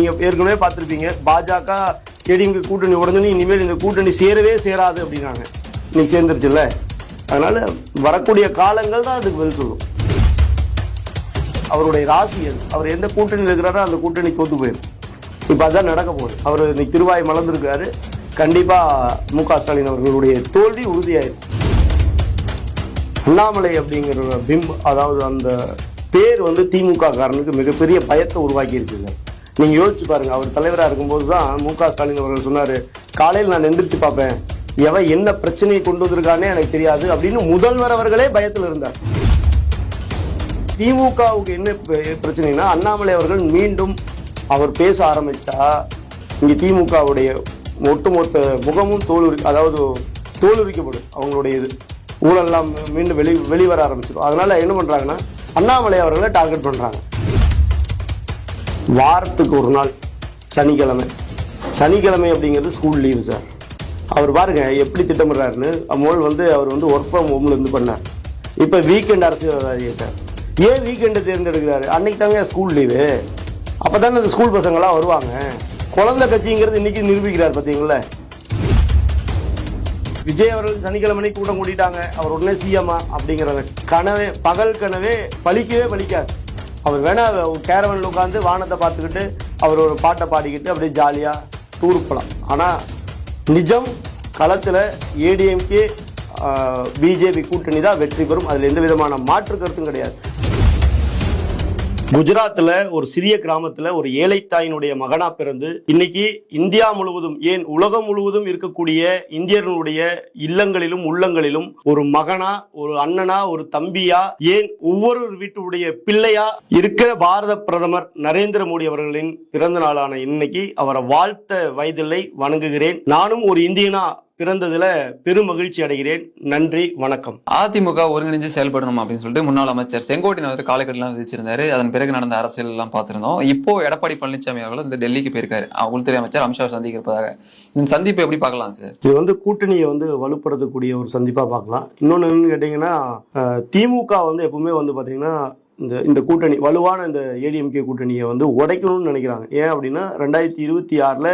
நீங்க ஏற்கனவே பார்த்திருப்பீங்க. பாஜக ஏடிஎம்கே கூட்டணி உடனே இனிமேல் இந்த கூட்டணி சேரவே சேராது அப்படின்னாங்க. இன்னைக்கு சேர்ந்துருச்சுல்ல? அதனால வரக்கூடிய காலங்கள் தான் அதுக்கு பதில் சொல்லும். அவருடைய ராசி அது அவர் எந்த கூட்டணியில் இருக்கிறாரோ அந்த கூட்டணி தோத்து போயிடும் இப்போ அதான் நடக்க போகுது. அவர் இன்னைக்கு திருவாய் மலர்ந்துருக்காரு. கண்டிப்பா மு க ஸ்டாலின் அவர்களுடைய தோல்வி உறுதியாயிருச்சு. அண்ணாமலை அப்படிங்கிற பிம் அதாவது அந்த பேர் வந்து திமுக காரனுக்கு மிகப்பெரிய பயத்தை உருவாக்கிருச்சு சார். நீங்க யோசிச்சு பாருங்க அவர் தலைவராக இருக்கும்போது தான் மு க ஸ்டாலின் அவர்கள் சொன்னாரு காலையில் நான் எந்திரிச்சு பார்ப்பேன். எவன் என்ன பிரச்சனையை கொண்டு வந்திருக்கானே எனக்கு தெரியாது அப்படின்னு முதல்வர் அவர்களே பயத்தில் இருந்தார். திமுகவுக்கு என்ன பிரச்சனைனா அண்ணாமலை அவர்கள் மீண்டும் அவர் பேச ஆரம்பித்தா இங்கே திமுகவுடைய ஒட்டுமொத்த முகமும் தோலுரி அதாவது தோலுரிக்கப்படும் அவங்களுடைய இது. ஊழல்லாம் மீண்டும் வெளி வெளிவர ஆரம்பிச்சிடும். அதனால என்ன பண்ணுறாங்கன்னா அண்ணாமலை அவர்களை டார்கெட் பண்ணுறாங்க வாரத்துக்கு ஒரு நாள் சனிக்கிழமை. சனிக்கிழமை அப்படிங்கிறது ஸ்கூல் லீவு சார் அவர் பாருங்க எப்படி திட்டமிடுறாருன்னு முதல் வந்து அவர் வந்து ஒர்க் ஃப்ரம் ஹோம்ல இருந்து பண்ணார். இப்போ வீக்கெண்ட் அரசியல்வாதிட்டார் ஏன் வீக்கெண்டை தேர்ந்தெடுக்கிறாரு? அன்னைக்கு தாங்க ஸ்கூல் லீவு அப்போ தானே அந்த ஸ்கூல் பசங்களாம் வருவாங்க. குழந்தை கட்சிங்கிறது இன்றைக்கி நிரூபிக்கிறார் பார்த்தீங்களா விஜய் அவர்கள் சனிக்கிழமை கூட்டம் கூட்டிட்டாங்க. அவர் உடனே சிஎம்மா அப்படிங்கிறத கனவே பகல் கனவே பலிக்கவே பழிக்காது. அவர் வேணா கேரவனில் உட்காந்து வானத்தை பார்த்துக்கிட்டு அவர் ஒரு பாட்டை பாடிக்கிட்டு அப்படியே ஜாலியாக டூர் போகலாம் ஆனால் நிஜம் களத்தில் ஏடிஎம்கே பிஜேபி கூட்டணி தான் வெற்றி பெறும். அதில் எந்த விதமான மாற்று கருத்தும் கிடையாது. குஜராத்தில் ஒரு சிறிய கிராமத்தில் ஒரு ஏழை தாயினுடைய மகனா பிறந்து இன்னைக்கு இந்தியா முழுவதும் ஏன் உலகம் முழுவதும் இருக்கக்கூடிய இந்தியர்களுடைய இல்லங்களிலும் உள்ளங்களிலும் ஒரு மகனா ஒரு அண்ணனா ஒரு தம்பியா ஏன் ஒவ்வொரு வீட்டுடைய பிள்ளையா இருக்கிற பாரத பிரதமர் நரேந்திர மோடி அவர்களின் பிறந்த நாளான இன்னைக்கு அவரை வாழ்த்த வயதில்லை வணங்குகிறேன். நானும் ஒரு இந்தியனா பிறந்ததுல பெரும் மகிழ்ச்சி அடைகிறேன். நன்றி வணக்கம். அதிமுக ஒருங்கிணைஞ்சு செயல்படணும் அப்படின்னு சொல்லிட்டு முன்னாள் அமைச்சர் செங்கோட்டையன் அவர் காலக்கட்டெல்லாம் விதிச்சிருந்தாரு. அதன் பிறகு நடந்த அரசியல் எல்லாம் பார்த்திருந்தோம். இப்போ எடப்பாடி பழனிசாமி அவர்கள் இந்த டெல்லிக்கு போயிருக்காரு. உள்துறை அமைச்சர் அமித்ஷா சந்திக்க இருப்பதாக இந்த சந்திப்பை எப்படி பார்க்கலாம் சார்? இது வந்து கூட்டணியை வந்து வலுப்படுத்தக்கூடிய ஒரு சந்திப்பா பார்க்கலாம். இன்னொன்று என்னன்னு கேட்டிங்கன்னா திமுக வந்து எப்பவுமே வந்து பார்த்தீங்கன்னா இந்த இந்த கூட்டணி வலுவான இந்த ஏடிஎம்கே கூட்டணியை வந்து உடைக்கணும்னு நினைக்கிறாங்க. ஏன் அப்படின்னா ரெண்டாயிரத்தி இருபத்தி ஆறில்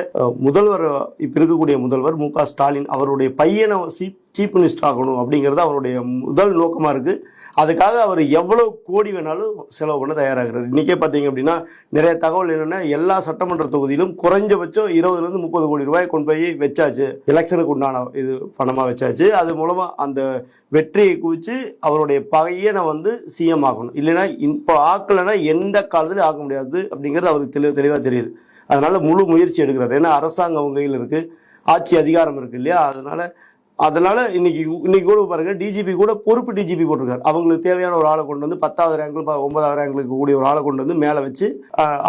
முதல்வர் இப்போ இருக்கக்கூடிய முதல்வர் மு க ஸ்டாலின் அவருடைய பையனை சி சீஃப் மினிஸ்டர் ஆகணும் அப்படிங்கிறது அவருடைய முதல் நோக்கமாக இருக்குது அதுக்காக அவர் எவ்வளோ கோடி வேணாலும் செலவு பண்ண தயாராகிறார். இன்றைக்கே பார்த்தீங்க அப்படின்னா நிறைய தகவல் என்னென்னா எல்லா சட்டமன்ற தொகுதியிலும் குறைஞ்சபட்சம் இருபதுலேருந்து முப்பது கோடி ரூபாய் கொண்டு போய் வச்சாச்சு. எலெக்ஷனுக்கு உண்டான இது பணமாக வச்சாச்சு. அது மூலமாக அந்த வெற்றியை குவிச்சு அவருடைய பையனை வந்து சிஎம் ஆகணும். இல்லைன்னா இப்போ ஆக்கலைன்னா எந்த காலத்துலையும் ஆக்க முடியாது அப்படிங்கிறது அவருக்கு தெளிவு தெளிவாக தெரியுது. அதனால் முழு முயற்சி எடுக்கிறார். ஏன்னா அரசாங்கம் அவங்க கையில் இருக்குது ஆட்சி அதிகாரம் இருக்குது இல்லையா? அதனால் அதனால இன்னைக்கு இன்னைக்கு கூட பாருங்க டிஜிபி கூட பொறுப்பு டிஜிபி போட்டிருக்காரு. அவங்களுக்கு தேவையான ஒரு ஆளை கொண்டு வந்து பத்தாவது ரேங்க்ல ஒன்பதாவது ரேங்க்கு கூடிய ஒரு ஆளை கொண்டு வந்து மேலே வச்சு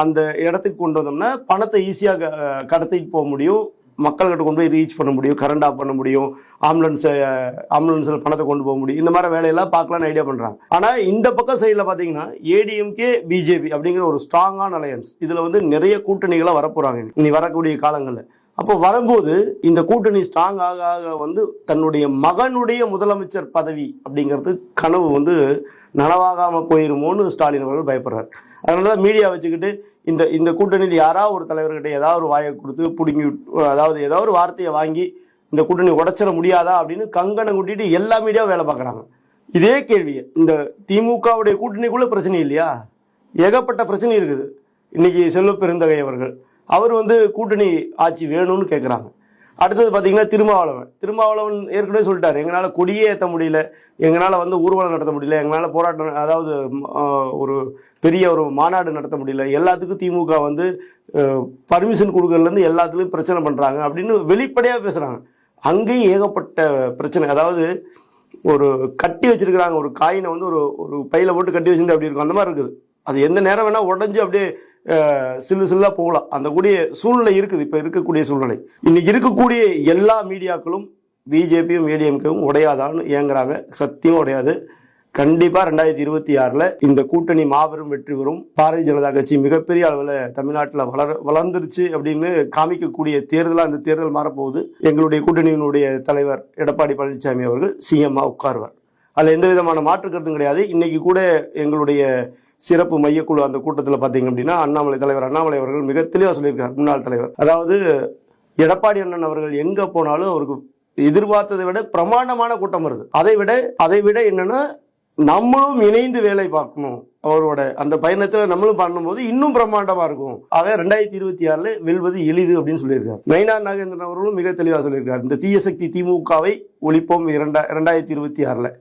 அந்த இடத்துக்கு கொண்டு வந்தோம்னா பணத்தை ஈஸியாக கடத்திட்டு போக முடியும். மக்கள்கிட்ட கொண்டு போய் ரீச் பண்ண முடியும் கரண்ட் ஆஃப் பண்ண முடியும் ஆம்புலன்ஸை ஆம்புலன்ஸில் பணத்தை கொண்டு போக முடியும். இந்த மாதிரி வேலையெல்லாம் பார்க்கலாம்னு ஐடியா பண்ணுறாங்க ஆனால் இந்த பக்கம் சைடில் பார்த்தீங்கன்னா ஏடிஎம்கே பிஜேபி அப்படிங்கிற ஒரு ஸ்ட்ராங்கான அலையன்ஸ் இதில் வந்து நிறைய கூட்டணிகளாக வரப்போகிறாங்க இனி வரக்கூடிய காலங்களில். அப்போ வரும்போது இந்த கூட்டணி ஸ்ட்ராங் ஆக ஆக வந்து தன்னுடைய மகனுடைய முதலமைச்சர் பதவி அப்படிங்கிறது கனவு வந்து நனவாகாம போயிருமோன்னு ஸ்டாலின் அவர்கள் பயப்படுறார். அதனால தான் மீடியா வச்சுக்கிட்டு இந்த இந்த கூட்டணியில் யாராவது ஒரு தலைவர்கிட்ட ஏதாவது ஒரு வாயை கொடுத்து பிடுங்கி விட்டு- அதாவது ஏதாவது ஒரு வார்த்தையை வாங்கி இந்த கூட்டணி உடச்சிட முடியாதா அப்படின்னு கங்கணம் கூட்டிட்டு எல்லா மீடியாவும் வேலை பார்க்குறாங்க. இதே கேள்வியை இந்த திமுகவுடைய கூட்டணிக்குள்ள பிரச்சனை இல்லையா? ஏகப்பட்ட பிரச்சனை இருக்குது. இன்னைக்கு செல்வ பெருந்தகை அவர்கள் அவர் வந்து கூட்டணி ஆட்சி வேணும்னு கேட்குறாங்க அடுத்தது பார்த்தீங்கன்னா திருமாவளவன். திருமாவளவன் ஏற்கனவே சொல்லிட்டார் எங்களால் கொடியே ஏற்ற முடியல எங்களால் வந்து ஊர்வலம் நடத்த முடியல எங்களால் போராட்டம் அதாவது ஒரு பெரிய ஒரு மாநாடு நடத்த முடியல எல்லாத்துக்கும் திமுக வந்து பர்மிஷன் கொடுக்கறதுலேருந்து எல்லாத்துலேயும் பிரச்சனை பண்ணுறாங்க அப்படின்னு வெளிப்படையாக பேசுகிறாங்க அங்கேயும் ஏகப்பட்ட பிரச்சனை அதாவது ஒரு கட்டி வச்சிருக்கிறாங்க ஒரு காயினை வந்து ஒரு ஒரு பையில போட்டு கட்டி வச்சிருந்து அப்படி இருக்கும்? அந்த மாதிரி இருக்குது. அது எந்த நேரம் வேணால் உடஞ்சி அப்படியே சில்லு சில்லாக போகலாம். அந்த கூடிய சூழ்நிலை இருக்குது. இப்போ இருக்கக்கூடிய சூழ்நிலை. இன்னைக்கு இருக்கக்கூடிய எல்லா மீடியாக்களும் பிஜேபியும் ஏடிஎம்கேவும் உடையாதான்னு ஏங்குறாங்க சத்தியம் உடையாது. கண்டிப்பாக ரெண்டாயிரத்தி இருபத்தி ஆறில் இந்த கூட்டணி மாபெரும் வெற்றி பெறும். பாரதிய ஜனதா கட்சி மிகப்பெரிய அளவில் தமிழ்நாட்டில் வளர வளர்ந்துருச்சு அப்படின்னு காமிக்கக்கூடிய தேர்தலாக அந்த தேர்தல் மாறப்போகுது. எங்களுடைய கூட்டணியினுடைய தலைவர் எடப்பாடி பழனிசாமி அவர்கள் சிஎம்மா உட்காருவார். அதில் எந்த விதமான மாற்று கருத்தும் கிடையாது. இன்றைக்கி கூட எங்களுடைய சிறப்பு மையக்குழு அந்த கூட்டத்தில் பார்த்தீங்க அப்படின்னா அண்ணாமலை தலைவர் அண்ணாமலை அவர்கள் மிக தெளிவாக சொல்லியிருக்கார் முன்னாள் தலைவர். அதாவது எடப்பாடி அண்ணன் அவர்கள் எங்கே போனாலும் அவருக்கு எதிர்பார்த்ததை விட பிரமாண்டமான கூட்டம் வருது. அதை விட அதை விட என்னன்னா நம்மளும் இணைந்து வேலை பார்க்கணும். அவரோட அந்த பயணத்தில் நம்மளும் பண்ணும்போது இன்னும் பிரம்மாண்டமாக இருக்கும். ஆக ரெண்டாயிரத்தி இருபத்தி ஆறில் வெல்வது எளிது அப்படின்னு சொல்லியிருக்காரு. நயினார் நாகேந்திரன் அவர்களும் மிக தெளிவாக சொல்லியிருக்காரு. இந்த தீயசக்தி திமுகவை ஒழிப்போம் இரண்டா ரெண்டாயிரத்தி இருபத்தி ஆறில்.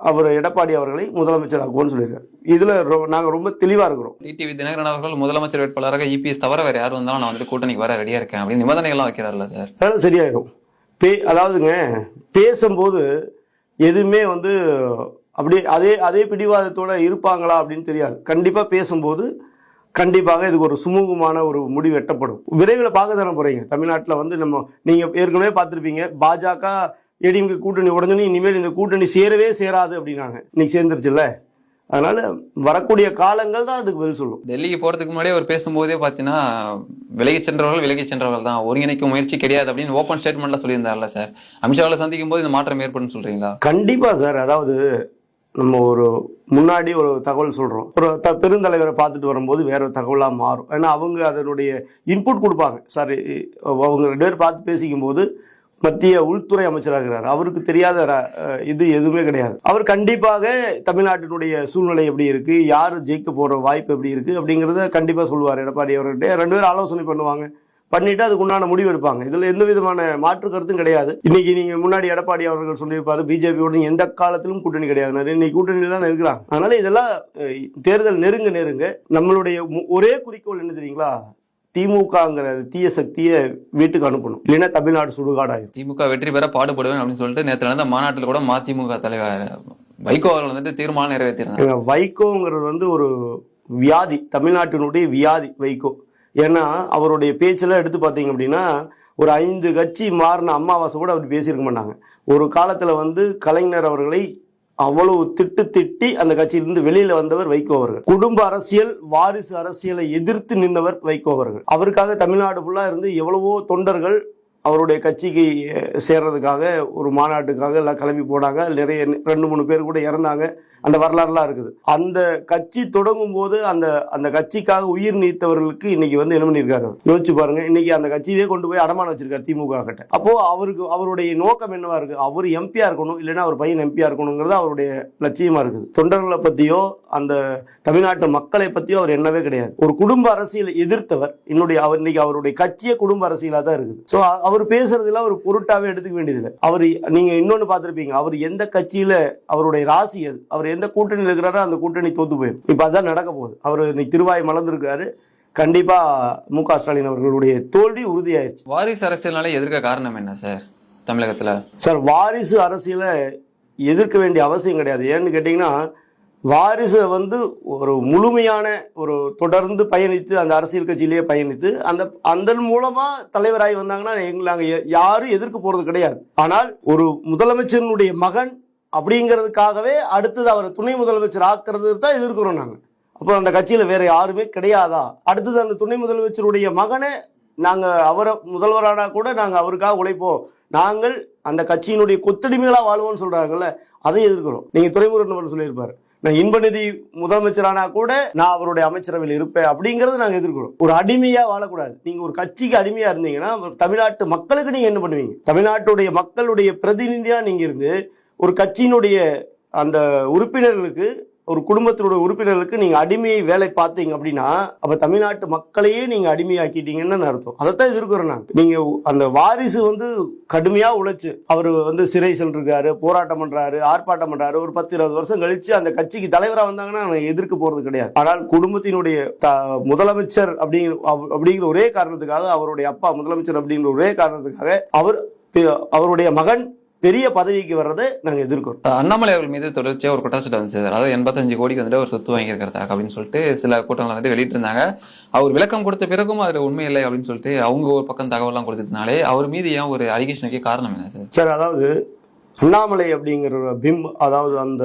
அவர் எடப்பாடி அவர்களை முதலமைச்சர் ஆக்குவோம்னு சொல்லியிருக்காரு. இதுல ரொ- நாங்க ரொம்ப தெளிவா இருக்கிறோம். டிடிவி தினகரன் அவர்கள் முதலமைச்சர் வேட்பாளராக இபிஎஸ் தவிர வேற யார் வந்தாலும் நான் வந்து கூட்டணிக்கு வர ரெடியா இருக்கேன் அப்படின்னு நிபந்தனைகள்லாம் வைக்கிறார்ல சார் அதெல்லாம் சரியாயிடும் பே அதாவதுங்க பேசும்போது எதுவுமே வந்து அப்படியே அதே அதே பிடிவாதத்தோட இருப்பாங்களா அப்படின்னு தெரியாது. கண்டிப்பாக பேசும்போது கண்டிப்பாக இதுக்கு ஒரு சுமூகமான ஒரு முடிவு எட்டப்படும். விரைவில் பார்க்க தானே போகிறீங்க தமிழ்நாட்டில் வந்து நம்ம நீங்கள் ஏற்கனவே பார்த்துருப்பீங்க. பாஜக ஏடிஎம்கே கூட்டணி உடனே இனிமேல் இந்த கூட்டணி சேரவே சேராது அப்படின்னாங்க. இன்னைக்கு சேர்ந்துருச்சுல்ல? அதனால வரக்கூடிய காலங்கள் தான் அதுக்கு பதில் சொல்லும். டெல்லிக்கு போறதுக்கு முன்னாடியே அவர் பேசும்போதே பாத்தீங்கன்னா விலகி சென்றவர்கள் விலகி சென்றவர்கள் தான். ஒருங்கிணைக்கும் முயற்சி கிடையாது அப்படின்னு ஓப்பன் ஸ்டேட்மெண்ட்ல சொல்லியிருந்தார்ல சார். அமித்ஷாவை சந்திக்கும் போது இந்த மாற்றம் ஏற்படும் சொல்றீங்களா? கண்டிப்பா சார். அதாவது நம்ம ஒரு முன்னாடி ஒரு தகவல் சொல்றோம். ஒரு த பெருந்தலைவரை பார்த்துட்டு வரும்போது வேற ஒரு தகவலா மாறும். ஏன்னா அவங்க அதனுடைய இன்புட் கொடுப்பாங்க. சார் அவங்க ரெண்டு பேர் பார்த்து பேசிக்கும் போது மத்திய உள்துறை அமைச்சராகிறார். அவருக்கு தெரியாத இது எதுவுமே கிடையாது. அவர் கண்டிப்பாக தமிழ்நாட்டினுடைய சூழ்நிலை எப்படி இருக்கு யார் ஜெயிக்க போற வாய்ப்பு எப்படி இருக்கு அப்படிங்கிறத கண்டிப்பா சொல்லுவார் எடப்பாடி அவர்கிட்ட. ரெண்டு பேரும் ஆலோசனை பண்ணுவாங்க. பண்ணிட்டு அதுக்கு உண்டான முடிவு எடுப்பாங்க. இதுல எந்த விதமான மாற்று கருத்தும் கிடையாது. இன்னைக்கு நீங்க முன்னாடி எடப்பாடி அவர்கள் சொல்லியிருப்பாரு பிஜேபியோட எந்த காலத்திலும் கூட்டணி கிடையாது. இன்னைக்கு கூட்டணியில் தான் இருக்கிறாங்க. அதனால இதெல்லாம் தேர்தல் நெருங்க நெருங்க நம்மளுடைய ஒரே குறிக்கோள் என்ன தெரியுங்களா? திமுகங்கிற தீய சக்தியை வீட்டுக்கு அனுப்பணும். இல்லைன்னா தமிழ்நாடு சுடுகாடாயிரும். திமுக வெற்றி பெற பாடுபடுவேன் அப்படின்னு சொல்லிட்டு நேற்று நடந்த மாநாட்டில் கூட மதிமுக தலைவர் வைகோ அவர்கள் வந்துட்டு தீர்மானம் நிறைவேற்றிருந்தாங்க ஏங்க, வைகோங்கிறது வந்து ஒரு வியாதி தமிழ்நாட்டினுடைய வியாதி வைகோ. ஏன்னா அவருடைய பேச்செல்லாம் எடுத்து பார்த்தீங்க அப்படின்னா ஒரு ஐந்து கட்சி மாறின அம்மாவாசை கூட அப்படி பேசியிருக்க மாட்டாங்க. ஒரு காலத்தில் வந்து கலைஞர் அவர்களை அவ்வளவு திட்டு திட்டி அந்த கட்சியிலிருந்து வெளியில வந்தவர் வைகோ அவர்கள். குடும்ப அரசியல் வாரிசு அரசியலை எதிர்த்து நின்றவர் வைகோ அவர்கள். அவருக்காக தமிழ்நாடு ஃபுல்லா இருந்து எவ்வளவோ தொண்டர்கள் அவருடைய கட்சிக்கு சேர்றதுக்காக ஒரு மாநாட்டுக்காக எல்லாம் கிளம்பி போனாங்க. நிறைய ரெண்டு மூணு பேர் கூட இறந்தாங்க. அந்த வரலாறுலாம் இருக்குது. அந்த கட்சி தொடங்கும் போது அந்த அந்த கட்சிக்காக உயிர் நீத்தவர்களுக்கு இன்னைக்கு வந்து என்ன பண்ணியிருக்காங்க யோசிச்சு பாருங்க. இன்னைக்கு அந்த கட்சியே கொண்டு போய் அடமானம் வச்சிருக்காரு திமுக கிட்ட. அப்போ அவருக்கு அவருடைய நோக்கம் என்னவா இருக்கு? அவர் எம்பியா இருக்கணும் இல்லைன்னா அவர் பையன் எம்பியா இருக்கணுங்கிறது அவருடைய லட்சியமா இருக்குது. தொண்டர்களை பத்தியோ அந்த தமிழ்நாட்டு மக்களை பத்தியோ அவர் என்னவே கிடையாது. ஒரு குடும்ப அரசியலை எதிர்த்தவர் என்னுடைய அவர் இன்னைக்கு அவருடைய கட்சியே குடும்ப அரசியலா தான் இருக்குது. ஸோ அவர் பேசுறதுல ஒரு பொருட்டாவே எடுத்துக்க வேண்டியதில்லை. அவர் நீங்க இன்னொன்னு பார்த்திருப்பீங்க அவர் எந்த கட்சியில அவருடைய ராசி அது அவர் எந்த கூட்டணியில் இருக்கிறாரோ அந்த கூட்டணி தோத்து போயிடும் இப்போ அதான் நடக்க போகுது. அவர் இன்னைக்கு திருவாய் மலர்ந்திருக்காரு கண்டிப்பா மு க ஸ்டாலின் அவர்களுடைய தோல்வி உறுதியாயிருச்சு. வாரிசு அரசியல்னாலே எதிர்க்க காரணம் என்ன சார் தமிழகத்துல? சார் வாரிசு அரசியலை எதிர்க்க வேண்டிய அவசியம் கிடையாது. ஏன்னு கேட்டிங்கன்னா வாரிசை வந்து ஒரு முழுமையான ஒரு தொடர்ந்து பயணித்து அந்த அரசியல் கட்சியிலேயே பயணித்து அந்த அதன் மூலமாக தலைவராகி வந்தாங்கன்னா எங்களை நாங்கள் யாரும் எதிர்க்க போகிறது கிடையாது. ஆனால் ஒரு முதலமைச்சரினுடைய மகன் அப்படிங்கிறதுக்காகவே அடுத்தது அவரை துணை முதலமைச்சர் ஆக்குறது தான் எதிர்க்கிறோம் நாங்கள் அப்போ அந்த கட்சியில் வேற யாருமே கிடையாதா? அடுத்தது அந்த துணை முதலமைச்சருடைய மகனை நாங்கள் அவரை முதல்வரானா கூட நாங்கள் அவருக்காக உழைப்போம். நாங்கள் அந்த கட்சியினுடைய கொத்தடிமைகளாக வாழ்வோம்னு சொல்கிறாங்கல்ல அதை எதிர்க்கிறோம். நீங்க துறைமுருகன் சொல்லியிருப்பார். நான் இன்பநிதி முதலமைச்சரானா கூட நான் அவருடைய அமைச்சரவையில் இருப்பேன் அப்படிங்கறத நாங்க எதிர்க்கிறோம். ஒரு அடிமையா வாழக்கூடாது. நீங்க ஒரு கட்சிக்கு அடிமையா இருந்தீங்கன்னா தமிழ்நாட்டு மக்களுக்கு நீங்க என்ன பண்ணுவீங்க? தமிழ்நாட்டுடைய மக்களுடைய பிரதிநிதியா நீங்க இருந்து ஒரு கட்சியினுடைய அந்த உறுப்பினர்களுக்கு ஒரு குடும்பத்தினுடைய உறுப்பினர்களுக்கு நீங்க அடிமையை வேலை பார்த்தீங்க அப்படின்னா அப்ப தமிழ்நாட்டு மக்களையே நீங்க அடிமையாக்கிட்டீங்கன்னு அர்த்தம். அதைத்தான் எதிர்க்கிறோம் நான். நீங்க அந்த வாரிசு வந்து கடுமையா உழைச்சு அவர் வந்து சிறை சென்றிருக்காரு போராட்டம் பண்றாரு ஆர்ப்பாட்டம் பண்றாரு. ஒரு பத்து இருபது வருஷம் கழிச்சு அந்த கட்சிக்கு தலைவரா வந்தாங்கன்னா நான் எதிர்க்க போறது கிடையாது. ஆனால் குடும்பத்தினுடைய த- முதலமைச்சர் அப்படிங்கிற அப்படிங்கிற ஒரே காரணத்துக்காக அவருடைய அப்பா முதலமைச்சர் அப்படிங்கிற ஒரே காரணத்துக்காக அவர் அவருடைய மகன் பெரிய பதவிக்கு வர்றதை நாங்க எதிர்க்கிறோம் அண்ணாமலை அவர்கள் மீது தொடர்ச்சியா ஒரு குற்றச்சாட்டு வந்துச்சு சார் அதாவது எண்பத்தஞ்சு கோடிக்கு வந்துட்டு ஒரு சொத்து வாங்கியிருக்கிறதாக அப்படின்னு சொல்லிட்டு சில கூட்டங்கள் வந்துட்டு வெளியிட்டிருந்தாங்க. அவர் விளக்கம் கொடுத்த பிறகும் அதுல உண்மை இல்லை அப்படின்னு சொல்லிட்டு அவங்க ஒரு பக்கம் தகவல்லாம் கொடுத்ததுனாலே அவர் மீது ஏன் ஒரு அலிகேஷனுக்கு காரணம் என்ன சார்? சார் அதாவது அண்ணாமலை அப்படிங்கிற பிம் அதாவது அந்த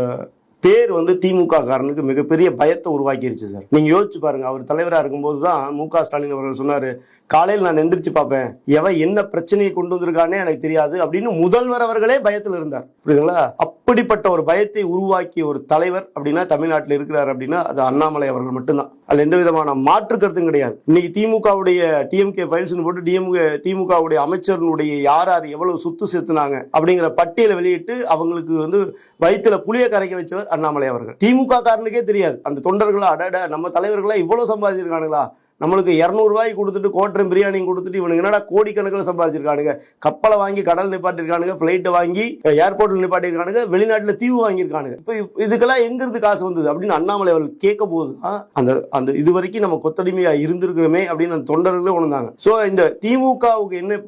பேர் வந்து திமுக காரனுக்கு மிகப்பெரிய பயத்தை உருவாக்கிருச்சு சார். நீங்க யோசிச்சு பாருங்க அவர் தலைவரா இருக்கும்போது தான் மு க ஸ்டாலின் அவர்கள் சொன்னாரு காலையில் நான் எந்திரிச்சு பார்ப்பேன் எவன் என்ன பிரச்சனையை கொண்டு வந்திருக்கானே எனக்கு தெரியாது அப்படின்னு முதல்வர் அவர்களே பயத்தில் இருந்தார். புரியுதுங்களா? அப்படிப்பட்ட ஒரு பயத்தை உருவாக்கிய ஒரு தலைவர் அப்படின்னா தமிழ்நாட்டில் இருக்கிறார் அப்படின்னா அது அண்ணாமலை அவர்கள் மட்டும்தான். அதில் எந்த விதமான மாற்று கருத்தும் கிடையாது. இன்னைக்கு திமுகவுடைய டிஎம்கே ஃபைல்ஸ்னு போட்டு டிஎம்கே திமுகவுடைய அமைச்சர்களுடைய யார் யார் எவ்வளவு சொத்து சேர்த்துனாங்க அப்படிங்கிற பட்டியலை வெளியிட்டு அவங்களுக்கு வந்து வயிற்றுல புளிய கரைக்க வச்சவர் அண்ணாமலை அவர்கள். திமுக காரனுக்கே தெரியாது. அந்த தொண்டர்களா அடட நம்ம தலைவர்களா இவ்வளவு சம்பாதிச்சிருக்கானுங்களா? நம்மளுக்கு இரநூறுவாய் கொடுத்துட்டு கோட்டரும் பிரியாணி கொடுத்துட்டு இவனுக்கு என்னடா கோடிக்கணக்கில் சம்பாதிச்சிருக்கானுங்க? கப்பலை வாங்கி கடல் நிப்பாட்டிருக்கானுங்க ஃப்ளைட்டை வாங்கி ஏர்போர்ட்டில் நிப்பாட்டிருக்கானுங்க வெளிநாட்டில் தீவு வாங்கியிருக்கானுங்க. இப்போ இதுக்கெல்லாம் எங்கிருந்து காசு வந்தது அப்படின்னு அண்ணாமலை அவர்கள் கேட்க போது தான் அந்த அந்த இது வரைக்கும் நம்ம கொத்தடிமையாக இருந்திருக்கிறோமே அப்படின்னு அந்த தொண்டர்களே உணர்ந்தாங்க. ஸோ இந்த திமுகவுக்கு என்ன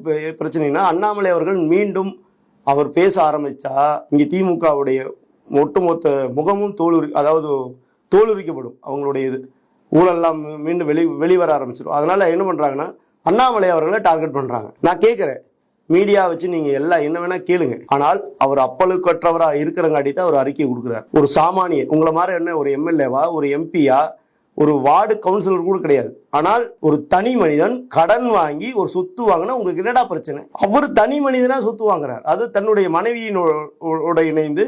பிரச்சனைனா அண்ணாமலை அவர்கள் மீண்டும் அவர் பேச ஆரம்பிச்சா இங்கே திமுகவுடைய ஒட்டுமொத்த முகமும் தோலுரி அதாவது தோலுரிக்கப்படும் அவங்களுடைய இது. ஊழல்லாம் மீண்டும் வெளி வெளிவர ஆரம்பிச்சிடும் அதனால் என்ன பண்ணுறாங்கன்னா அண்ணாமலை அவர்களை டார்கெட் பண்ணுறாங்க நான் கேட்குறேன். மீடியா வச்சு நீங்கள் எல்லாம் என்ன வேணால் கேளுங்க. ஆனால் அவர் அப்பழுக்கற்றவராக இருக்கிறங்காட்டி தான் அவர் அறிக்கை கொடுக்குறார். ஒரு சாமானியர் உங்களை மாதிரி என்ன ஒரு எம்எல்ஏவா ஒரு எம்பியா ஒரு வார்டு கவுன்சிலர் கூட கிடையாது. ஆனால் ஒரு தனி மனிதன் கடன் வாங்கி ஒரு சொத்து வாங்கினா உங்களுக்கு என்னடா பிரச்சனை? அவர் தனி மனிதனாக சொத்து வாங்குறார். அது தன்னுடைய மனைவியினோட இணைந்து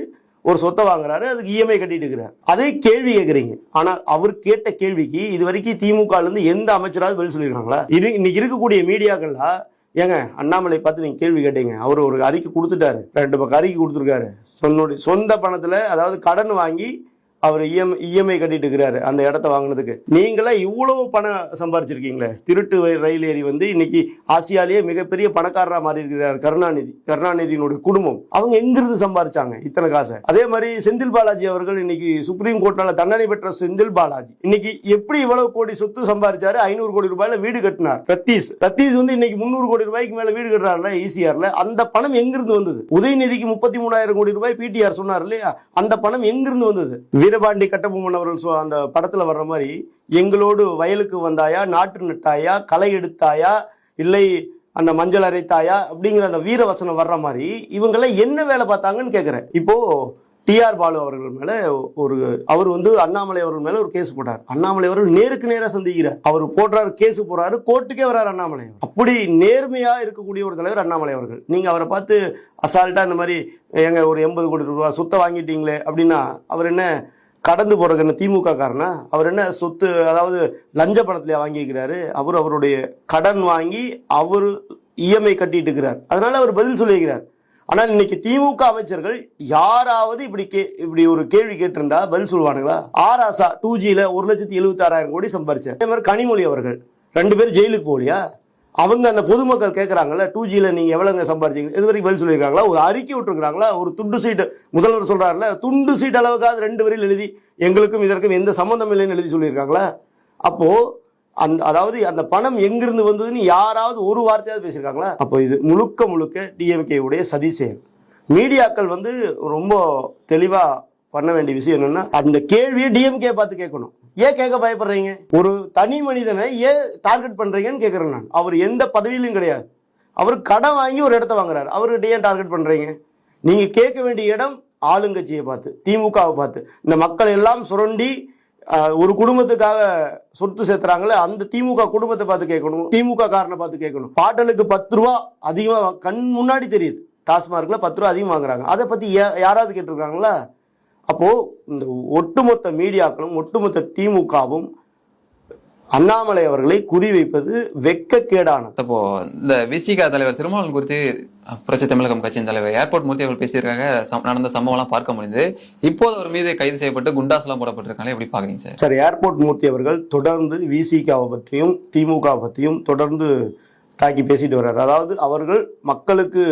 ஒரு சொத்தை வாங்குறாரு அதுக்கு இஎம்ஐ கட்டிட்டு இருக்கிறார். அதே கேள்வி கேட்குறீங்க. ஆனால் அவர் கேட்ட கேள்விக்கு இது வரைக்கும் திமுக இருந்து எந்த அமைச்சராவது பதில் சொல்லியிருக்காங்களா? இரு இன்னைக்கு இருக்கக்கூடிய மீடியாக்கள்ல ஏங்க அண்ணாமலை பார்த்து நீங்க கேள்வி கேட்டீங்க. அவர் ஒரு அறிக்கை கொடுத்துட்டாரு. ரெண்டு பக்கம் அறிக்கை கொடுத்துருக்காரு. சொன்னுடைய சொந்த பணத்துல அதாவது கடன் வாங்கி அவர் இஎம் இஎம்ஐ கட்டிட்டு இருக்கிறாரு அந்த இடத்த வாங்கினதுக்கு. நீங்களே இவ்வளவு பணம் சம்பாரிச்சிருக்கீங்களே? திருட்டு ரயில் ஏறி வந்து இன்னைக்கு ஆசியாலேயே மிகப்பெரிய பணக்காரரா மாறி இருக்கிறார் கருணாநிதி. கருணாநிதியினுடைய குடும்பம். அவங்க எங்கிருந்து சம்பாரிச்சாங்க இத்தனை காசை? அதே மாதிரி செந்தில் பாலாஜி அவர்கள் இன்னைக்கு சுப்ரீம் கோர்ட்டால தண்டனை பெற்ற செந்தில் பாலாஜி. இன்னைக்கு எப்படி இவ்வளவு கோடி சொத்து சம்பாரிச்சாரு? ஐநூறு கோடி ரூபாயில வீடு கட்டினார். ரத்தீஸ் ரத்தீஸ் வந்து இன்னைக்கு முந்நூறு கோடி ரூபாய்க்கு மேல வீடு கட்டுறாருல ஈசிஆர்ல அந்த பணம் எங்கிருந்து வந்தது? உதயநிதிக்கு முப்பத்தி மூணாயிரம் கோடி ரூபாய் பிடிஆர் சொன்னார் இல்லையா? அந்த பணம் எங்கிருந்து வந்தது? வீரபாண்டி கட்டபொம்மன் அவர்கள் அந்த படத்துல வர்ற மாதிரி எங்களோடு வயலுக்கு வந்தாயா நாட்டு நட்டாயா களை எடுத்தாயா இல்லை அந்த மஞ்சள் அரைத்தாயா அப்படிங்கிற அந்த வீரவசனம் வர்ற மாதிரி இவங்கெல்லாம் என்ன வேலை பார்த்தாங்கன்னு கேட்குறேன் இப்போ டிஆர் பாலு அவர்கள் மேல ஒரு அவர் வந்து அண்ணாமலை அவர்கள் மேல ஒரு கேஸ் போட்டார். அண்ணாமலை அவர்கள் நேருக்கு நேராக சந்திக்கிறார். அவர் போடுறாரு கேஸ் போறாரு கோர்ட்டுக்கே வர்றாரு அண்ணாமலை அப்படி நேர்மையா இருக்கக்கூடிய ஒரு தலைவர் அண்ணாமலை அவர்கள். நீங்க அவரை பார்த்து அசால்ட்டா இந்த மாதிரி எங்கள் ஒரு எண்பது கோடி ரூபாய் சொத்தை வாங்கிட்டீங்களே அப்படின்னா அவர் என்ன கடந்து போறதுக்கு என்ன திமுக காரனா? அவர் என்ன சொத்து அதாவது லஞ்ச பணத்துல வாங்கிக்கிறாரு அவர் அவருடைய கடன் வாங்கி அவர் இஎம்ஐ கட்டிட்டு இருக்கிறார். அதனால அவர் பதில் சொல்லியிருக்கிறார். ஆனால் இன்னைக்கு திமுக அமைச்சர்கள் யாராவது இப்படி கே இப்படி ஒரு கேள்வி கேட்டிருந்தா பதில் சொல்லுவானுங்களா? ஆர் ஆசா டூ ஜியில் ஒரு லட்சத்தி எழுபத்தி ஆறாயிரம் கோடி சம்பாரிச்சார். அதே மாதிரி கனிமொழி அவர்கள். ரெண்டு பேரும் ஜெயிலுக்கு போகலையா? அவங்க அந்த பொதுமக்கள் கேட்குறாங்கல்ல டூ ஜியில் நீங்கள் எவ்வளோங்க சம்பாரிச்சிங்க? இது வரைக்கும் பதில் சொல்லியிருக்காங்களா? ஒரு அறிக்கை விட்டுருக்காங்களா ஒரு துண்டு சீட்டு. முதல்வர் சொல்கிறாருல துண்டு சீட் அளவுக்காவது ரெண்டு வரையில் எழுதி எங்களுக்கும் இதற்கும் எந்த சம்மந்தம் இல்லைன்னு எழுதி சொல்லியிருக்காங்களா? அப்போது அந்த அதாவது அந்த பணம் எங்கிருந்து வந்ததுன்னு யாராவது ஒரு வார்த்தையாவது பேசியிருக்காங்களா? அப்போ இது முழுக்க முழுக்க டிஎம்கேவுடைய சதி செயல். மீடியாக்கள் வந்து ரொம்ப தெளிவாக பண்ண வேண்டிய விஷயம் என்னென்னா அந்த கேள்வியை டிஎம்கே பார்த்து கேட்கணும். ஏன் கேட்க பயப்படுறீங்க? ஒரு தனி மனிதனை ஏன் டார்கெட் பண்றீங்கன்னு கேட்கறேன் நான். அவர் எந்த பதவியிலும் கிடையாது. அவர் கடன் வாங்கி ஒரு இடத்த வாங்குறாரு. அவர்கிட்ட ஏன் டார்கெட் பண்றீங்க? நீங்க கேட்க வேண்டிய இடம் ஆளுங்கட்சியை பார்த்து திமுகவை பார்த்து. இந்த மக்கள் எல்லாம் சுரண்டி ஒரு குடும்பத்துக்காக சொத்து சேர்த்துறாங்களே அந்த திமுக குடும்பத்தை பார்த்து கேட்கணும். திமுக காரனை பார்த்து கேட்கணும். பாட்டலுக்கு பத்து ரூபா அதிகமாக கண் முன்னாடி தெரியுது. டாஸ்மார்க்ல பத்து ரூபா அதிகம் வாங்குறாங்க. அதை பத்தி யா- யாராவது கேட்டிருக்காங்களா? அப்போ இந்த ஒட்டுமொத்த மீடியாக்களும் ஒட்டுமொத்த திமுகவும் அண்ணாமலை அவர்களை குறிவைப்பது வெட்கக்கேடானது அப்போ இந்த விசிகா தலைவர் திருமாவளவன் குறித்து புரட்சி தமிழகம் கட்சியின் தலைவர் ஏர்போர்ட் மூர்த்தி அவர்கள் பேசியிருக்காங்க. நடந்த சம்பவம்லாம் பார்க்க முடியுது இப்போது அவர் மீது கைது செய்யப்பட்டு குண்டாஸ்லாம் போடப்பட்டிருக்காங்க எப்படி பாக்குறீங்க சார்? சார் ஏர்போர்ட் மூர்த்தி அவர்கள் தொடர்ந்து விசிகாவை பற்றியும் திமுக பற்றியும் தொடர்ந்து தாக்கி பேசிட்டு வர்றாரு. அதாவது அவர்கள் மக்களுக்கு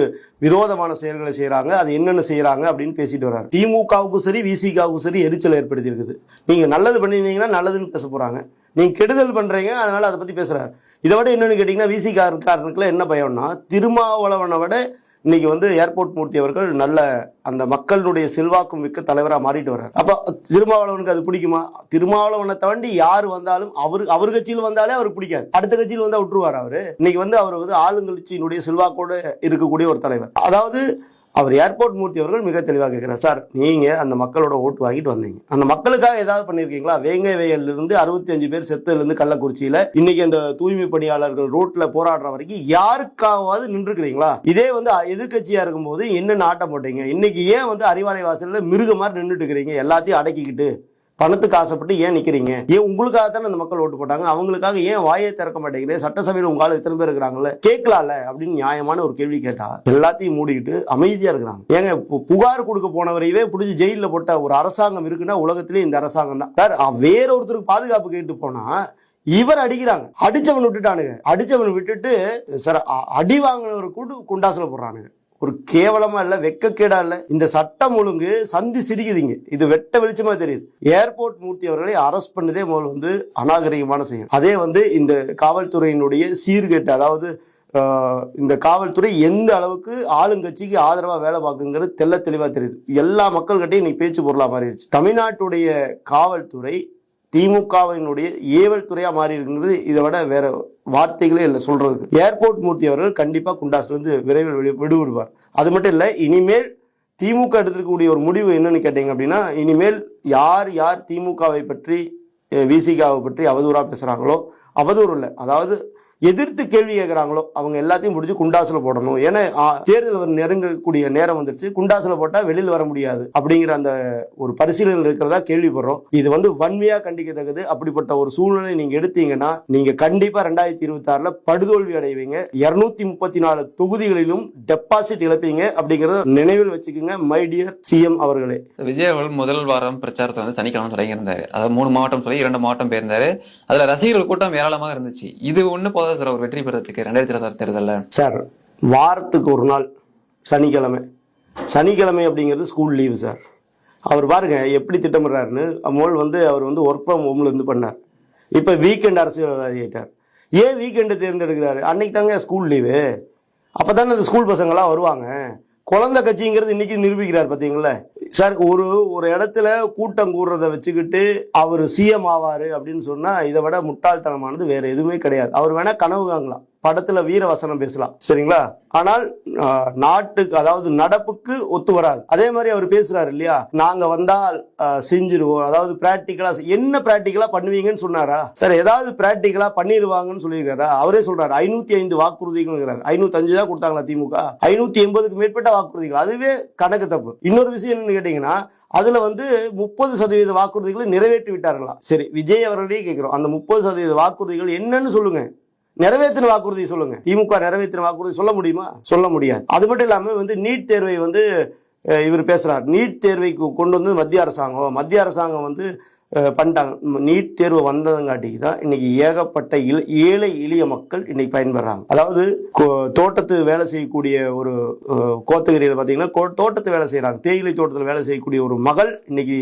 விரோதமான செயல்களை செய்கிறாங்க அது என்னென்ன செய்கிறாங்க அப்படின்னு பேசிட்டு வர்றாரு. திமுகவுக்கும் சரி விசிகாவுக்கும் சரி எரிச்சல் ஏற்படுத்தி இருக்குது. நீங்கள் நல்லது பண்ணியிருந்தீங்கன்னா நல்லதுன்னு பேச போகிறாங்க நீங்க கெடுதல் பண்றீங்க அதனால அதை பத்தி பேசுறாரு. இதை விட என்னன்னு கேட்டீங்கன்னா விசிகா காரனுக்குலாம் என்ன பயம்னா திருமாவளவனை விட இன்னைக்கு வந்து ஏர்போர்ட் மூர்த்தி அவர்கள் நல்ல அந்த மக்களுடைய செல்வாக்கும் மிக்க தலைவராக மாறிட்டு வர்றாரு. அப்போ திருமாவளவனுக்கு அது பிடிக்குமா? திருமாவளவனை தாண்டி யார் வந்தாலும் அவர் அவர் கட்சியில் வந்தாலே அவருக்கு பிடிக்காது. அடுத்த கட்சியில் வந்தால் விட்டுருவார் அவர்? இன்னைக்கு வந்து அவர் வந்து ஆளுங்கட்சியினுடைய செல்வாக்கோட இருக்கக்கூடிய ஒரு தலைவர். அதாவது அவர் ஏர்போர்ட் மூர்த்தி அவர்கள் மிக தெளிவாக கேட்கிறார் சார் நீங்க அந்த மக்களோட ஓட்டு வாங்கிட்டு வந்தீங்க. அந்த மக்களுக்காக ஏதாவது பண்ணிருக்கீங்களா? வேங்கை வயல்ல இருந்து அறுபத்தி அஞ்சு பேர் செத்துல இருந்து கள்ளக்குறிச்சியில இன்னைக்கு அந்த தூய்மை பணியாளர்கள் ரோட்ல போராடுற வரைக்கும் யாருக்காவது நின்றுக்கிறீங்களா இதே வந்து எதிர்க்கட்சியா இருக்கும்போது என்ன நாட்டம் போட்டீங்க? இன்னைக்கு ஏன் வந்து அறிவாலய வாசலில் மிருக மாதிரி நின்றுட்டு இருக்கிறீங்க? எல்லாத்தையும் அடக்கிக்கிட்டு பணத்துக்கு ஆசைப்பட்டு ஏன் நிற்கிறீங்க ஏன் உங்களுக்காக தானே அந்த மக்கள் ஓட்டு போட்டாங்க? அவங்களுக்காக ஏன் வாயை திறக்க மாட்டேங்கிறேன் சட்டசபையில் உங்களால் எத்தனை பேர் இருக்கிறாங்கல்ல? கேட்கலாம்ல அப்படின்னு நியாயமான ஒரு கேள்வி கேட்டா எல்லாத்தையும் மூடிக்கிட்டு அமைதியாக இருக்கிறாங்க. ஏங்க பு- புகார் கொடுக்க போனவரையவே பிடிச்சி ஜெயிலில் போட்ட ஒரு அரசாங்கம் இருக்குன்னா உலகத்திலே இந்த அரசாங்கம் தான். சார் அ- வேற ஒருத்தருக்கு பாதுகாப்பு கேட்டு போனா இவர் அடிக்கிறாங்க. அடிச்சவன் விட்டுட்டானுங்க. அடிச்சவன் விட்டுட்டு சார் அ- அடி வாங்கினவர் கூட்டு குண்டாசுல போடுறானுங்க. ஒரு கேவலமா இல்ல வெக்கக்கேடா இல்ல. இந்த சட்டம் ஒழுங்கு சந்தி சிரிக்குதுங்க இது வெட்ட வெளிச்சமா தெரியுது. ஏர்போர்ட் மூர்த்தி அவர்களை அரெஸ்ட் பண்ணதே முதல் வந்து அநாகரிகமான செயல். அதே வந்து இந்த காவல்துறையினுடைய சீர்கேட்டு அதாவது இந்த காவல்துறை எந்த அளவுக்கு ஆளுங்கட்சிக்கு ஆதரவாக வேலை பார்க்குங்கிறது தெல்ல தெளிவாக தெரியுது. எல்லா மக்கள்கிட்டையும் இன்னைக்கு பேச்சு பொருளாக மாறிடுச்சு. தமிழ்நாட்டுடைய காவல்துறை திமுகவினுடைய ஏவல் துறையாக மாறி இருக்கிறது இதை விட வேற வார்த்தைகளே இல்லை சொல்றதுக்கு. ஏர்போர்ட் மூர்த்தி அவர்கள் கண்டிப்பா குண்டாஸ்லேருந்து விரைவில் விடு- விடுவிடுவார் அது மட்டும் இல்லை இனிமேல் திமுக எடுத்திருக்கக்கூடிய ஒரு முடிவு என்னன்னு கேட்டீங்க அப்படின்னா இனிமேல் யார் யார் திமுகவை பற்றி விசிகாவை பற்றி அவதூறா பேசுறாங்களோ அவதூறு இல்லை. அதாவது எதிர்த்து கேள்வி கேட்குறாங்களோ அவங்க எல்லாத்தையும் முடிச்சு குண்டாசுல போடணும். ஏன்னா தேர்தல் நெருங்கக்கூடிய நேரம் வந்துருச்சு. குண்டாசுல போட்டா வெளியில் வர முடியாது. அப்படிங்கிற அந்த ஒரு பரிசீலனை இருக்கிறதா கேள்விப்படுறோம். இது வந்து வன்மையா கண்டிக்கத்தக்கது. அப்படிப்பட்ட ஒரு சூழ்நிலை நீங்க எடுத்தீங்கன்னா நீங்க கண்டிப்பா ரெண்டாயிரத்தி இருபத்தி ஆறுல படுதோல்வி அடைவீங்க. இருநூத்தி முப்பத்தி நாலு தொகுதிகளிலும் டெபாசிட் இழப்பீங்க. அப்படிங்கறத நினைவில் வச்சுக்கோங்க மை டியர் சிஎம் அவர்களே. விஜய் அவர்கள் முதல் வாரம் பிரச்சாரத்தை வந்து சனிக்கிழமை தொடங்கியிருந்தாரு. அதாவது மூணு மாவட்டம் சொல்லி இரண்டு மாவட்டம் போயிருந்தாரு. அதுல ரசிகர்கள் கூட்டம் ஏராளமாக இருந்துச்சு. இது ஒண்ணு சார் அவர் வெற்றி பெறதுக்கு ரெண்டாயிரத்தி இருபத்தாறு தேர்தலில். சார் வாரத்துக்கு ஒரு நாள் சனிக்கிழமை. சனிக்கிழமை அப்படிங்கிறது ஸ்கூல் லீவு சார். அவர் பாருங்க எப்படி திட்டமிடுறாருன்னு மோல் வந்து அவர் வந்து ஒர்க் ஃப்ரம் ஹோம்ல இருந்து பண்ணார். இப்போ வீக்கெண்ட் அரசியல்வாதி ஆயிட்டார் ஏன் வீக்கெண்டு தேர்ந்தெடுக்கிறாரு? அன்னைக்கு தாங்க ஸ்கூல் லீவு அப்போ தானே அந்த ஸ்கூல் பசங்களாம் வருவாங்க. குழந்தை கட்சிங்கிறது இன்னைக்கு நிரூபிக்கிறார் பார்த்தீங்களா சார் ஒரு ஒரு இடத்துல கூட்டம் கூடுறத வச்சுக்கிட்டு அவர் சிஎம் ஆவாரு அப்படின்னு சொன்னா இதை விட முட்டாள்தனமானது வேற எதுவுமே கிடையாது. அவர் வேணா கனவு காங்கலாம் படத்துல வீர வசனம் பேசலாம். சரிங்களா? ஆனால் நாட்டுக்கு அதாவது நடப்புக்கு ஒத்து வராது. அதே மாதிரி அவர் பேசுறாரு இல்லையா? நாங்க வந்தால் செஞ்சிருவோம். அதாவது பிராக்டிக்கலா என்ன பிராக்டிக்கலா பண்ணுவீங்கன்னு சொன்னாரா? சார் ஏதாவது பிராக்டிக்கலா பண்ணிடுவாங்கன்னு சொல்லியிருக்காரா? அவரே சொல்றாரு ஐநூத்தி ஐந்து வாக்குறுதிகள் ஐநூத்தி அஞ்சு தான் கொடுத்தாங்களா திமுக? ஐநூத்தி எண்பதுக்கு மேற்பட்ட வாக்குறுதிகள். அதுவே கணக்கு தப்பு. இன்னொரு விஷயம் என்னன்னு கேட்டீங்கன்னா அதுல வந்து முப்பது சதவீத வாக்குறுதிகளை நிறைவேற்றி விட்டார்களா சரி விஜய் அவர்களே கேட்கிறோம். அந்த முப்பது சதவீத வாக்குறுதிகள் என்னன்னு சொல்லுங்க. நிறைவேற்றின வாக்குறுதி சொல்லுங்க. திமுக நிறைவேற்றின வாக்குறுதி சொல்ல முடியுமா? சொல்ல முடியாது. அது மட்டும் இல்லாமல் வந்து நீட் தேர்வை வந்து இவர் பேசுறார். நீட் தேர்வை கொண்டு வந்து மத்திய அரசாங்கம் மத்திய அரசாங்கம் வந்து பண்ணிட்டாங்க. நீட் தேர்வு வந்ததங்காட்டிக்கு தான் இன்னைக்கு ஏகப்பட்ட இல ஏழை எளிய மக்கள் இன்னைக்கு பயன்பெறாங்க. அதாவது கோ- தோட்டத்து வேலை செய்யக்கூடிய ஒரு கோத்தகிரியில் பார்த்தீங்கன்னா கோ- தோட்டத்து வேலை செய்கிறாங்க தேயிலை தோட்டத்தில் வேலை செய்யக்கூடிய ஒரு மகள் இன்னைக்கு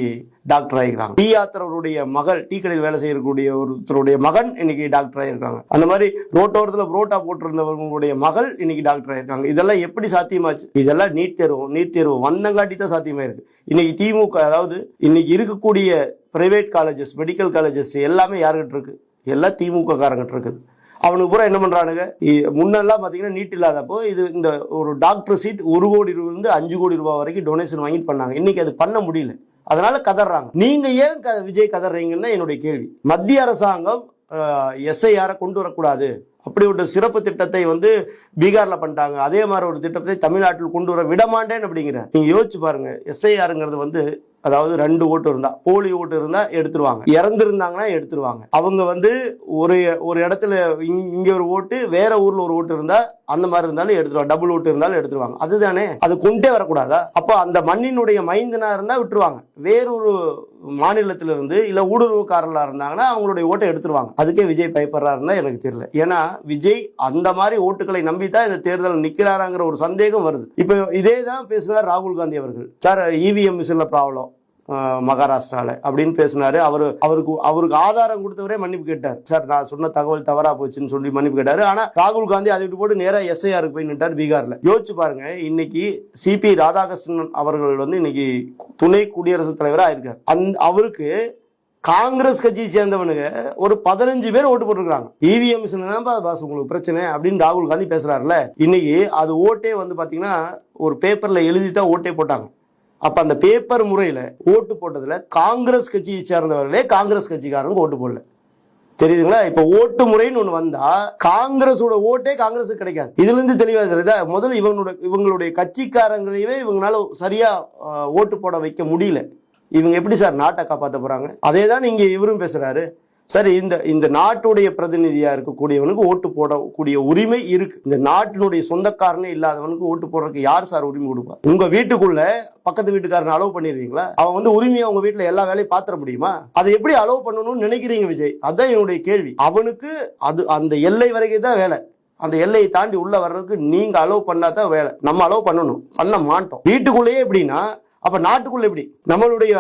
டாக்டர் ஆகிருக்காங்க டீ ஆத்திரவருடைய மகள் டீ கடையில் வேலை செய்யக்கூடிய ஒருத்தருடைய மகன் இன்னைக்கு டாக்டர் ஆகிருக்காங்க அந்த மாதிரி ரோட்டோரத்தில் புரோட்டா போட்டிருந்தவர்களுடைய மகள் இன்னைக்கு டாக்டர் ஆகிருக்காங்க இதெல்லாம் எப்படி சாத்தியமாச்சு? இதெல்லாம் நீட் தேர்வு நீட் தேர்வு வந்தங்காட்டி தான் சாத்தியமாயிருக்கு. இன்னைக்கு திமுக அதாவது இன்னைக்கு இருக்கக்கூடிய பிரைவேட் காலேஜஸ் மெடிக்கல் காலேஜஸ் எல்லாமே யாருக்கிட்ட இருக்கு? எல்லாம் திமுக காரங்கிட்ட இருக்குது. அவனுக்கு பூரா என்ன பண்ணுறானுங்க இ- முன்னெல்லாம் பார்த்தீங்கன்னா நீட் இல்லாதப்போ இது இந்த ஒரு டாக்டர் சீட் ஒரு கோடி ரூபாயிலிருந்து அஞ்சு கோடி ரூபாய் வரைக்கும் டொனேஷன் வாங்கிட்டு பண்ணாங்க. இன்னைக்கு அது பண்ண முடியல. அதனால கதறாங்க. நீங்கள் ஏன் க- விஜய் கதறீங்கன்னு என்னுடைய கேள்வி. மத்திய அரசாங்கம் எஸ்ஐஆரை கொண்டு வரக்கூடாது. அப்படி ஒரு சிறப்பு திட்டத்தை வந்து பீகாரில் பண்ணிட்டாங்க. அதே மாதிரி ஒரு திட்டத்தை தமிழ்நாட்டில் கொண்டு வர விடமாட்டேன் அப்படிங்கிறார் நீங்கள் யோசிச்சு பாருங்கள் எஸ்ஐஆருங்கிறது வந்து அதாவது ரெண்டு ஓட்டு இருந்தா போலி ஓட்டு இருந்தா எடுத்துருவாங்க. இறந்துருந்தாங்கன்னா எடுத்துருவாங்க. அவங்க வந்து ஒரு ஒரு இடத்துல இங்க- ஒரு ஓட்டு வேற ஊர்ல ஒரு ஓட்டு இருந்தா அந்த மாதிரி இருந்தாலும் எடுத்துருவாங்க. டபுள் ஓட்டு இருந்தாலும் எடுத்துருவாங்க. அதுதானே? அது கொண்டே வரக்கூடாதா? அப்போ அந்த மண்ணினுடைய மைந்தனா இருந்தா விட்டுருவாங்க. வேறொரு மாநிலத்தில இருந்து இல்ல ஊடுருவக்காரர்களா இருந்தாங்கன்னா அவங்களுடைய ஓட்டை எடுத்துருவாங்க. அதுக்கே விஜய் பயப்படுறாருன்னா எனக்கு தெரியல. ஏன்னா விஜய் அந்த மாதிரி ஓட்டுகளை நம்பி தான் இந்த தேர்தல் நிக்கிறாராங்கிற ஒரு சந்தேகம் வருது. இப்போ இதே தான் பேசுகிறார் ராகுல் காந்தி அவர்கள். சார் இவிஎம் மிஷின்ல ப்ராப்ளம் மகாராஷ்டிராவில் அப்படின்னு பேசினாரு. அவர் அவருக்கு அவருக்கு ஆதாரம் கொடுத்தவரே மன்னிப்பு கேட்டார். சார் நான் சொன்ன தகவல் தவறா போச்சுன்னு சொல்லி மன்னிப்பு கேட்டார். ஆனால் ராகுல் காந்தி அதை விட்டு போட்டு நேராக எஸ்ஐஆருக்கு போய் நின்றார் பீகாரில். யோசிச்சு பாருங்க இன்னைக்கு சிபி ராதாகிருஷ்ணன் அவர்கள் வந்து இன்னைக்கு துணை குடியரசுத் தலைவராக இருக்கார். அந்த அவருக்கு காங்கிரஸ் கட்சியை சேர்ந்தவனுங்க ஒரு பதினஞ்சு பேர் ஓட்டு போட்டிருக்காங்க இவிஎம் தான் பாஸ் உங்களுக்கு பிரச்சனை அப்படின்னு ராகுல் காந்தி பேசுறாருல இன்னைக்கு அது ஓட்டே வந்து பாத்தீங்கன்னா ஒரு பேப்பர்ல எழுதி தான் ஓட்டே போட்டாங்க. அப்ப அந்த பேப்பர் முறையில ஓட்டு போட்டதுல காங்கிரஸ் கட்சியை சேர்ந்தவர்களே காங்கிரஸ் கட்சிக்காரங்க ஓட்டு போடல. தெரியுதுங்களா? இப்ப ஓட்டு முறைன்னு ஒண்ணு வந்தா காங்கிரஸோட ஓட்டே காங்கிரஸுக்கு கிடைக்காது. இதுல இருந்து தெளிவா தெரியுதா முதல்ல இவங்களோட இவங்களுடைய கட்சிக்காரங்களையவே இவங்களால சரியா ஓட்டு போட வைக்க முடியல. இவங்க எப்படி சார் நாட்டை காப்பாற்ற போறாங்க? அதே தான் இங்க இவரும் பேசுறாரு. சரி இந்த இந்த நாட்டுடைய பிரதிநிதியா இருக்கக்கூடியவனுக்கு ஓட்டு போடக்கூடிய உரிமை இருக்கு. இந்த நாட்டினுடைய சொந்தக்காரனே இல்லாதவனுக்கு ஓட்டு போடுறதுக்கு யார் சார் உரிமை கொடுப்பா? உங்க வீட்டுக்குள்ள பக்கத்து வீட்டுக்காரன் அலோவ் பண்ணிடுவீங்களா? அவன் வந்து உரிமையா உங்க வீட்டுல எல்லா வேலையும் பாத்திர முடியுமா? அதை எப்படி அலோவ் பண்ணணும்னு நினைக்கிறீங்க விஜய்? அதான் என்னுடைய கேள்வி. அவனுக்கு அது அந்த எல்லை வரைக்கும் தான் வேலை. அந்த எல்லையை தாண்டி உள்ள வர்றதுக்கு நீங்க அலோவ் பண்ணாதான் வேலை. நம்ம அலோவ் பண்ணணும். பண்ண மாட்டோம். வீட்டுக்குள்ளேயே எப்படின்னா அப்ப நாட்டுக்குள்ள எப்படி? நம்மளுடைய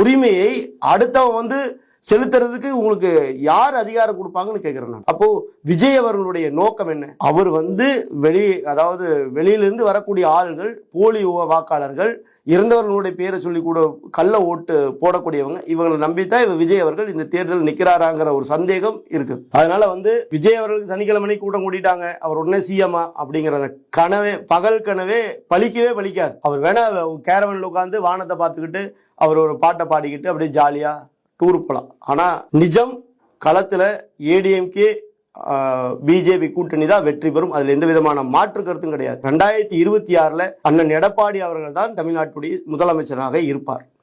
உரிமையை அடுத்தவன் வந்து செலுத்துறதுக்கு உங்களுக்கு யார் அதிகாரம் கொடுப்பாங்கன்னு கேட்குறேன் நான். அப்போ விஜய் அவர்களுடைய நோக்கம் என்ன? அவர் வந்து வெளி அதாவது வெளியிலிருந்து வரக்கூடிய ஆள்கள் போலி வாக்காளர்கள் இறந்தவர்களுடைய பேரை சொல்லி கூட கள்ள ஓட்டு போடக்கூடியவங்க இவங்களை நம்பித்தான் இவர் விஜய் அவர்கள் இந்த தேர்தல் நிற்கிறாராங்கிற ஒரு சந்தேகம் இருக்கு. அதனால வந்து விஜய் அவர்களுக்கு சனிக்கிழமை கூட்டம் கூட்டிட்டாங்க. அவர் உடனே சிஎம்மா அப்படிங்கிற அந்த கனவே பகல் கனவே பலிக்கவே பழிக்காது. அவர் வேணா கேரவனில் உட்காந்து வானத்தை பார்த்துக்கிட்டு அவர் ஒரு பாட்டை பாடிக்கிட்டு அப்படியே ஜாலியாக டூர் போகலாம் ஆனால் நிஜம் களத்தில் ஏடிஎம்கே பிஜேபி கூட்டணி தான் வெற்றி பெறும். அதில் எந்த விதமான மாற்று கருத்தும் கிடையாது. ரெண்டாயிரத்தி இருபத்தி ஆறில் அண்ணன் எடப்பாடி அவர்கள் தான் தமிழ்நாட்டுடைய முதலமைச்சராக இருப்பார்.